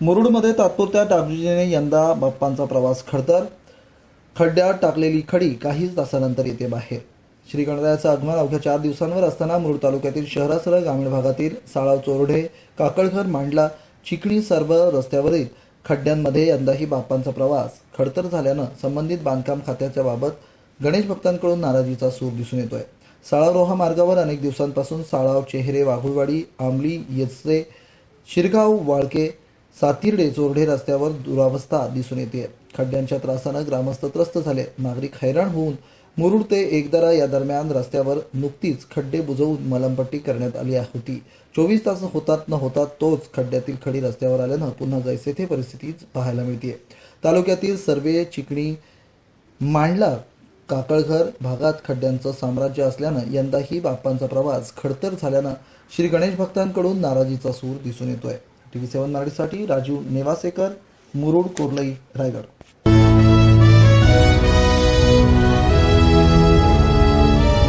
मुरुडमध्ये तात्पुरत्या टाकजीने यंदा बाप्पांचा प्रवास खडतर. खड्ड्यात टाकलेली खडी काही तासानंतर येते बाहेर. श्री गणरायाचं आगमन अवघ्या चार दिवसांवर असताना मुरुड तालुक्यातील शहरासह ग्रामीण भागातील साळाव चोरडे काकळघर मांडला चिकणी सर्व रस्त्यावरील खड्ड्यांमध्ये यंदाही बाप्पांचा प्रवास खडतर झाल्यानं संबंधित बांधकाम खात्याच्या बाबत गणेश भक्तांकडून नाराजीचा सूर दिसून येतोय. साळाव रोहा मार्गावर अनेक दिवसांपासून साळाव चेहरे वाघुळवाडी आंबली येचरे शिरगाव वाळके सातिर्डे चोरडे रस्त्यावर दुरावस्था दिसून येते. खड्ड्यांच्या त्रासानं ग्रामस्थ त्रस्त झाले. नागरिक हैराण होऊन मुरुड ते एकदरा या दरम्यान रस्त्यावर नुकतीच खड्डे बुजवून मलमपट्टी करण्यात आली होती. चोवीस तास होतात न होतात तोच खड्ड्यातील खडी रस्त्यावर आल्यानं पुन्हा जैसे थे परिस्थिती पाहायला मिळते तालुक्यातील सर्वे चिकणी मांडला काकळघर भागात खड्ड्यांचं साम्राज्य असल्यानं यंदाही बाप्पांचा प्रवास खडतर झाल्यानं श्री गणेश भक्तांकडून नाराजीचा सूर दिसून येतोय. टीव्ही सेवन मराठीसाठी राजीव नेवासेकर मुरुड कोर्लई रायगड.